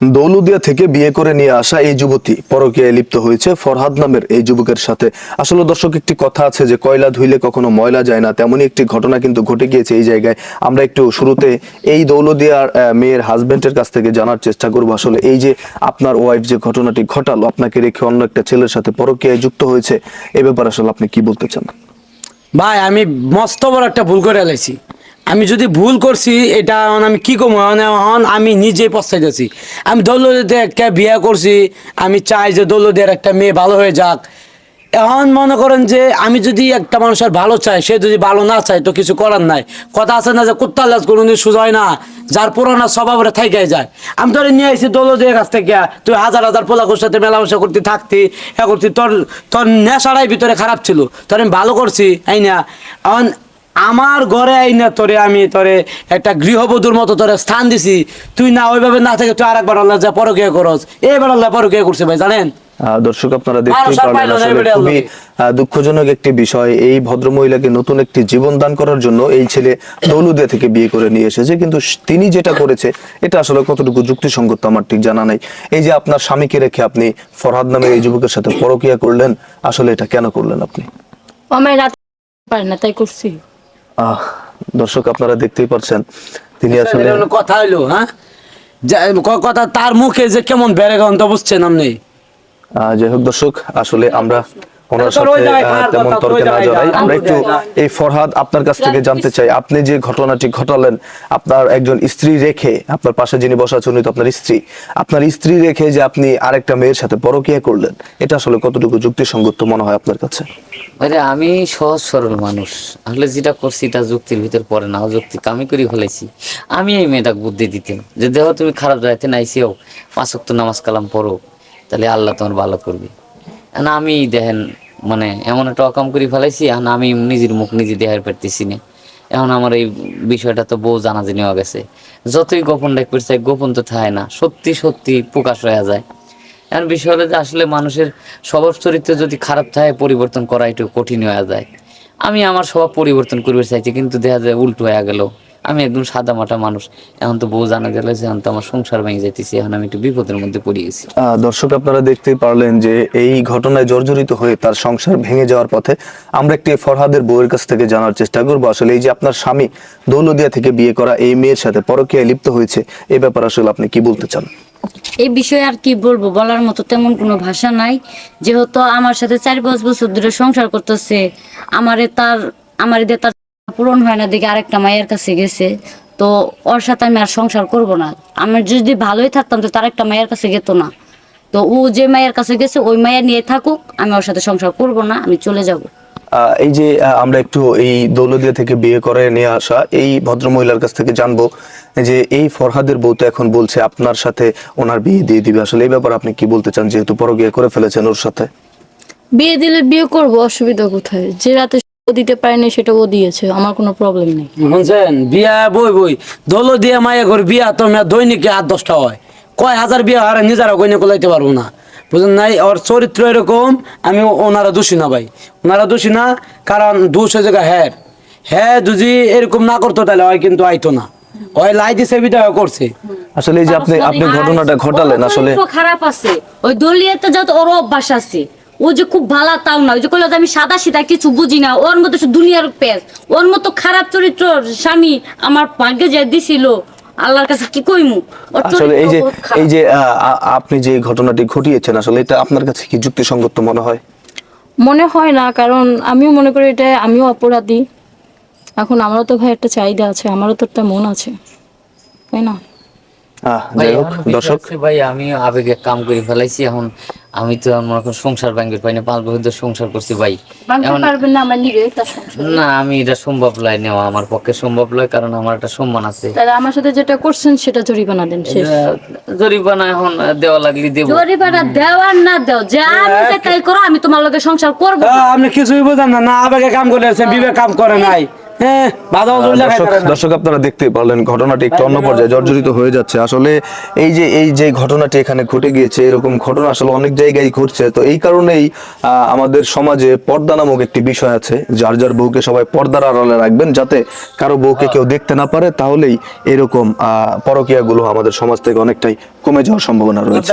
দৌলুদিয়া থেকে বিয়ে করে নিয়ে আসা এই যুবতী পরকীয়ায় লিপ্ত হয়েছে ফরহাদ নামের এই যুবকের সাথে। আসলে দর্শক, একটি কথা আছে যে কয়লা ধুইলে কখনো ময়লা যায় না, তেমনই একটি ঘটনা কিন্তু ঘটে গিয়েছে এই জায়গায়। আমরা একটু শুরুতে এই দৌলদিয়ার মেয়ের হাজবেন্ডের কাছ থেকে জানার চেষ্টা করব। আসলে এই যে আপনার ওয়াইফ যে ঘটনাটি ঘটালো, আপনাকে রেখে অন্য একটা ছেলের সাথে পরকীয়ায় যুক্ত হয়েছে, এ ব্যাপারে আসলে আপনি কি বলতে চান? ভাই, আমি মস্ত বড় একটা ভুল করে এলাইছি। আমি যদি ভুল করছি, এটা এখন আমি কি কমো এখন আমি নিজে পস্তাইতেছি আমি দৌলদের একটা বিয়ে করছি, আমি চাই যে দৌলদের একটা মেয়ে ভালো হয়ে যাক। এখন মনে করেন যে আমি যদি একটা মানুষের ভালো চাই, সে যদি ভালো না চায়, তো কিছু করার নাই। কথা আছে না যে কুত্তার লাজ কোনোদিন সোজা না, যার পুরোনো স্বভাবটা থেকে যায়। আমি তোর নিয়ে আসি দৌলদের কাছ থেকে, তুই হাজার হাজার পোলাকুর সাথে মেলামেশা করতে থাকতি, এ করতি, তোর তোর নেশাটাই ভিতরে খারাপ ছিল। তোর আমি ভালো করছি এই না? এখন আমার ঘরে আই না তোরে আমি তোরে একটা গৃহবধূর মতো তোরে স্থান দিছি। তুই না ওইভাবে না থেকে তুই আরেকবার আল্লাহ যা পরকিয়া করস। এইবার আল্লাহ পরকিয়া করছে ভাই জানেন? দর্শক আপনারা দেখতেই আর পারলেন আসলে খুবই দুঃখজনক একটি বিষয়। এই ভদ্রমহিলাকে নতুন একটি জীবন দান করার জন্য এই ছেলে দৌলুদিয়া থেকে বিয়ে করে নিয়ে এসেছে। কিন্তু তিনি যেটা করেছে এটা আসলে কতটুকু যুক্তিসঙ্গত আমার ঠিক জানা নাই। এই যে আপনার স্বামীকে রেখে আপনি ফরহাদ নামের এই যুবকের সাথে পরকিয়া করলেন আসলে এটা কেন করলেন আপনি? আমার রাত পারে না তাই করছি। আহ দর্শক আপনারা দেখতেই পাচ্ছেন তিনি আসলে হলো কথা হইল হ্যাঁ? কথা তার মুখে যে কেমন বেড়ে গেল তো বুঝছেন আপনি যাই হোক দর্শক আসলে আমরা ওনার সাথে তেমন তর্কে না জড়াই আমরা একটু এই ফরহাদ আপনার কাছ থেকে জানতে চাই। আপনি যে ঘটনাটি ঘটালেন আপনার একজন স্ত্রী রেখে আপনার পাশে যিনি বসা আছেন আপনার স্ত্রী। আপনার স্ত্রী রেখে যে আপনি আরেকটা মেয়ের সাথে পরকিয়া করলেন এটা আসলে কতটুকু যুক্তিসঙ্গত মনে হয় আপনার কাছে? আরে আমি সহজ সরল মানুষ। আসলে যেটা করছি এটা যুক্তির ভিতর পড়ে না, অযৌক্তিক। আমি করি ফেলেছি আমি এই মেয়েটাকে বুদ্ধি দিতাম। যে দেহ তুমি খারাপ যাইতে নাইছিও, পাঁচ ওয়াক্ত নামাজ কালাম পড়ো, তাহলে আল্লাহ তোমার ভালো করবে। না, আমি দেখেন মানে এমন একটা অকাম করে ফেলাইছি এখন আমি নিজের মুখ নিজে দেখার পারতেছি না। এখন আমার এই বিষয়টা তো বউ জানাজানি হয়ে গেছে। যতই গোপন রাখতে চাই গোপন তো থাকে না। সত্যি সত্যি প্রকাশ হয়ে যায়। এখন বিষয় হলো যে আসলে মানুষের স্বভাব চরিত্র যদি খারাপ থাকে, পরিবর্তন করা একটু কঠিন হয়ে যায়। আমি আমার স্বভাব পরিবর্তন করবে চাইছি, কিন্তু দেখা যায় উল্টো হয়ে গেল। আমি একদম সাদা মাটা মানুষ। এখন তো বউ জানা গেল যে এখন তো আমার সংসার ভেঙে যেতেছি এখন আমি একটু বিপদের মধ্যে পড়ে গেছি দর্শক আপনারা দেখতে পারলেন যে এই ঘটনায় জর্জরিত হয়ে তার সংসার ভেঙে যাওয়ার পথে আমরা একটি ফরহাদের বউয়ের কাছ থেকে জানার চেষ্টা করব। আসলে এই যে আপনার স্বামী দৌলদিয়া থেকে বিয়ে করা এই মেয়ের সাথে পরকীয়ায় লিপ্ত হয়েছে এই ব্যাপারে আসলে আপনি কি বলতে চান? এই বিষয়ে আর কি বলব? বলার মতো তেমন কোনো ভাষা নাই। যেহেতু আমার সাথে চার পাঁচ বছর ধরে সংসার করতেছে আমারে তার আমার দিয়ে তার পূরণ হয় না দেখে আরেকটা মায়ের কাছে গেছে। তো ওর সাথে আমি আর সংসার করব না। আমি যদি ভালোই থাকতাম তো তার একটা মায়ের কাছে যেত না। তো ও যে মায়ের কাছে গেছে ওই মায়ের নিয়ে থাকুক আমি ওর সাথে সংসার করব না আমি চলে যাব। এই যে আমরা একটু এই দৌলদিয়া থেকে বিয়ে করে নিয়ে আসা এই ভদ্রমহিলার কাছ থেকে জানব যে এই ফরহাদের বউ তো এখন বলছে আপনার সাথে ওনার বিয়ে দিয়ে দিবে। আসলে এই ব্যাপারে আপনি কি বলতে চান? যেহেতু পরকিয়া করে ফেলেছেন ওর সাথে। বিয়ে দিলে বিয়ে করব অসুবিধা কোথায়? যে রাতে দিতে পারেনি সেটা ও দিয়েছে। আমার কোনো প্রবলেম নেই। শুনছেন? বিয়া বই বই। দোলো দিয়ে মায়ে ঘর বিয়া তো মেয়া দৈনিক আট দশটা হয়। কয় হাজার বিয়া হারে নিজেরা কইনে কোলাইতে পারব না। বুঝলেন নাই? ওর চরিত্র এরকম আমি ওনারা দোষী না ভাই। ওনারা দোষী না কারণ দোষ হয়ে জায়গা হ্যার। হ্যাঁ যদি এরকম না করতো তাহলে হয় কিন্তু আইতো না। ওই লাই দিছে বিদায় করছে। আসলে এই যে আপনি আপনি ঘটনাটা ঘটালেন আসলে খারাপ আছে। ওই দলিয়াতে যত ওর অভ্যাস আছে ও যে খুব ভালো তাও না ওই যে কইলো যে আমি সাদা সিধা কিছু বুঝি না ওর মতো শুধু দুনিয়ার পেস ওর মতো খারাপ চরিত্র স্বামী আমার ভাগ্যে যে দিছিল আল্লাহর কাছে কি কইমু? আসলে এই যে। এই যে আপনি যে ঘটনাটি ঘটিয়েছেন আসলে এটা আপনার কাছে কি যুক্তিসঙ্গত মনে হয়? মনে হয় না কারণ আমিও মনে করি এটা আমিও অপরাধী। এখন আমারও তো ভাই একটা চাহিদা আছে আমারও তো একটা মন আছে তাই না? দর্শক। ভাই আমি আবেগে কাম করে ফেলাইছি এখন আমি তো আমার সংসার ব্যাংকের পাই না পাঁচ বছর ধরে সংসার করছি ভাই। ভাঙতে এখন পারবেন না আমি এটা সম্ভব লয় নেওয়া আমার পক্ষে সম্ভব লয় কারণ আমার একটা সম্মান আছে। তাহলে আমার সাথে যেটা করছেন সেটা জরিমানা দেন জরিমানা এখন দেওয়া লাগলে দেবো। জরিমানা দেওয়ার না দেও যা আমি তাই করো আমি তোমার লগে সংসার করব। আপনি কিছুই বোঝেন না না আবেগে কাম করে আছে বিবেক কাম করে নাই। হ্যাঁ দর্শক আপনারা দেখতে পারলেন ঘটনাটি একটু অন্য পর্যায়ে জর্জরিত হয়ে যাচ্ছে। আসলে এই যে এই যে ঘটনাটি এখানে ঘটে গিয়েছে এরকম ঘটনা আসলে অনেক জায়গায় ঘটছে। তো এই কারণেই আহ, আমাদের সমাজে পর্দা নামক একটি বিষয় আছে। যার যার বউকে সবাই পর্দার আড়ালে রাখবেন যাতে কারও বউকে কেউ দেখতে না পারে তাহলেই এরকম আহ পরকীয়াগুলো আমাদের সমাজ থেকে অনেকটাই কমে যাওয়ার সম্ভাবনা রয়েছে।